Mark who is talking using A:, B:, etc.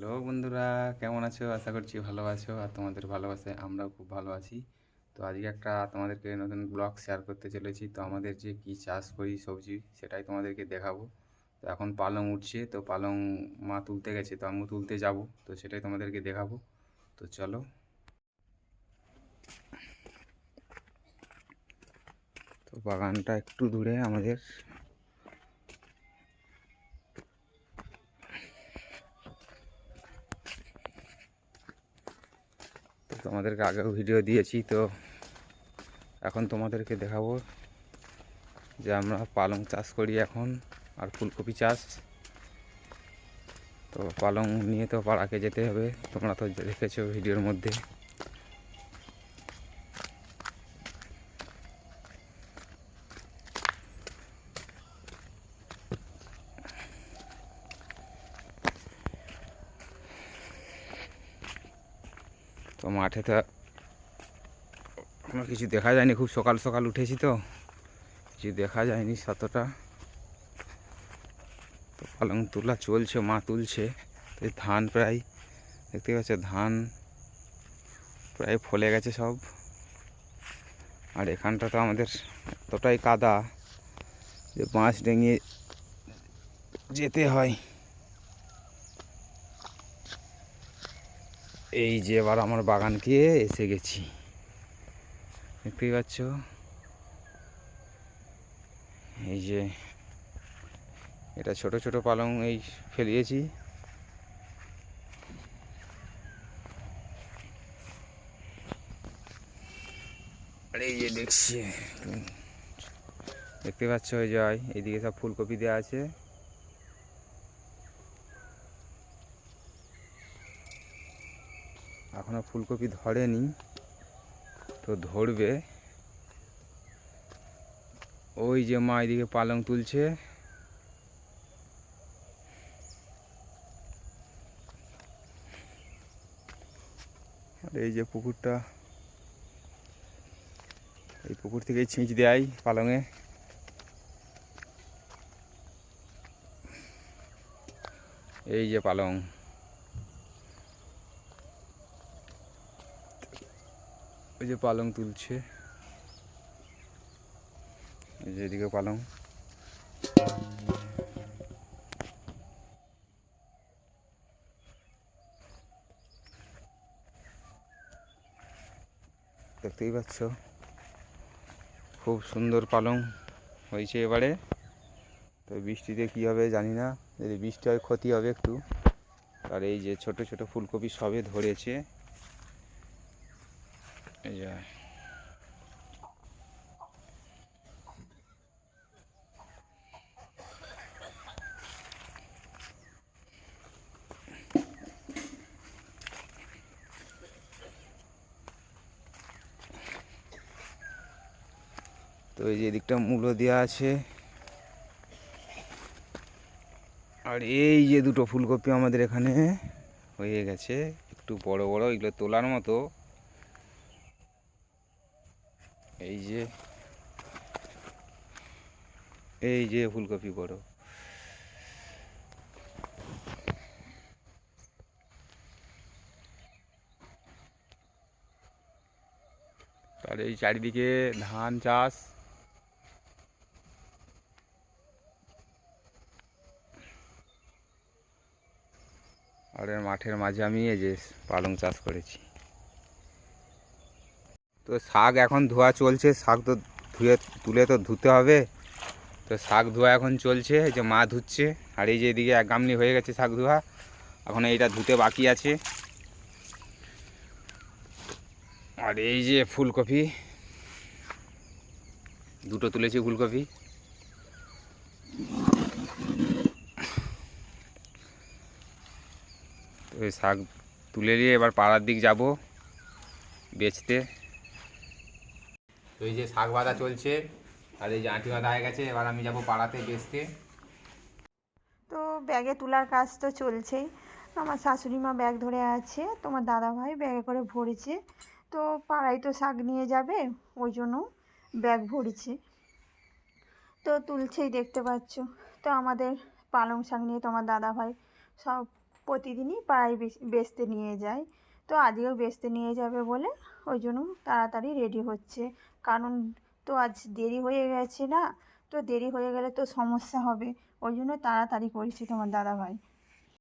A: Hello বন্ধুরা, কেমন আছো? আশা করছি ভালো আছো আর তোমাদের ভালোবাসায় আমরাও খুব ভালো আছি। তো আজকে একটা তোমাদেরকে নতুন ব্লগ শেয়ার করতে চলেছি। তো আমাদের যে কি চাষ করি সবজি সেটাই তোমাদেরকে দেখাবো। তো এখন পালং উঠছে, তো পালং মা তুলতে গেছে, তো আমিও তুলতে যাব। তো সেটাই তোমাদেরকে দেখাবো। তো চলো। তো বাগানটা একটু দূরে আমাদের। তোমাদেরকে আগেও ভিডিও দিয়েছি, তো এখন তোমাদেরকে দেখাবো যে আমরা পালং চাষ করি এখন আর ফুলকপি চাষ। তো পালং নিয়ে তো পাড়াকে যেতে হবে, তোমরা তো দেখেছ ভিডিওর মধ্যে। তো মাঠে তো কোনো কিছু দেখা যায়নি। খুব সকাল সকাল উঠেছি তো, কিছু দেখা যায়নি সাতটা। তো পালং তোলা চলছে, মা তুলছে। তো ধান প্রায় দেখতে পাচ্ছ ধান প্রায় ফলে গেছে সব। আর এখানটা তো আমাদের এতটাই কাদা যে বাঁশ ডেঙিয়ে যেতে হয়। এই যে এবার আমার বাগানকে এসে গেছি। দেখতেই পাচ্ছ? এই যে এটা ছোট ছোট পালং এই ফেলিয়েছি। এই যে দেখছি, দেখতে পাচ্ছ? ওই জয় এইদিকে সব ফুলকপি দেওয়া আছে। এখনও ফুলকপি ধরেনি, তো ধরবে। ওই যে মা এদিকে পালং তুলছে। আর এই যে পুকুরটা, এই পুকুর থেকেই ছিঁচ দেয় পালংয়ে। এই যে পালং। ওই যে পালং তুলছে। এই যে এদিকে পালং। দেখতেই পাচ্ছ? খুব সুন্দর পালং হয়েছে এবারে। তো বৃষ্টিতে কী হবে জানি না। যদি বৃষ্টি হয় ক্ষতি হবে একটু। আর এই যে ছোট ছোট ফুলকপি সবে ধরেছে। তো এই যে এদিকটা মূলো দেওয়া আছে। আর এই যে দুটো ফুলকপি আমাদের এখানে হয়ে গেছে। একটু বড় বড়, এগুলো তোলার মতো। এই যে এই যে ফুলকপি বড়। আর এই চারিদিকে ধান চাষ। আর মাঠের মাঝে আমি এই যে পালং চাষ করেছি। তো শাক এখন ধোয়া চলছে, শাক তো ধুয়ে, তুলে তো ধুতে হবে। তো শাক ধোয়া এখন চলছে, এই যে মা ধুচ্ছে, আর এই যে এদিকে এক গামনি হয়ে গেছে শাক ধোয়া, এখন এইটা ধুতে বাকি আছে। আর এই যে ফুলকপি, দুটো তুলেছি ফুলকপি। তো শাক তুলে নিয়ে এবার পাড়ার দিক যাব, বেচতে। তো এই যে শাক বাঁধা চলছে, আর এই যে আঁটি বাঁধা হয়ে গেছে, এবার আমি যাব পাড়াতে বেচতে।
B: তো ব্যাগে তোলার কাজ তো চলছেই। আমার শাশুড়ি মা ব্যাগ ধরে আছে, তোমার দাদা ভাই ব্যাগে করে ভরেছে। তো পাড়ায় তো শাক নিয়ে যাবে, ওই জন্য ব্যাগ ভরেছে। তো তুলছেই দেখতে পাচ্ছ। তো আমাদের পালং শাক নিয়ে তোমার দাদা ভাই সব প্রতিদিনই পাড়ায় বেচ- বেচতে নিয়ে যায়। তো আজকেও বেচতে নিয়ে যাবে বলে ওই জন্য তাড়াতাড়ি রেডি হচ্ছে। কারণ তো আজ দেরি হয়ে গেছে না, তো দেরি হয়ে গেলে তো সমস্যা হবে। ওই জন্য তাড়াতাড়ি করেছি তোমার দাদাভাই।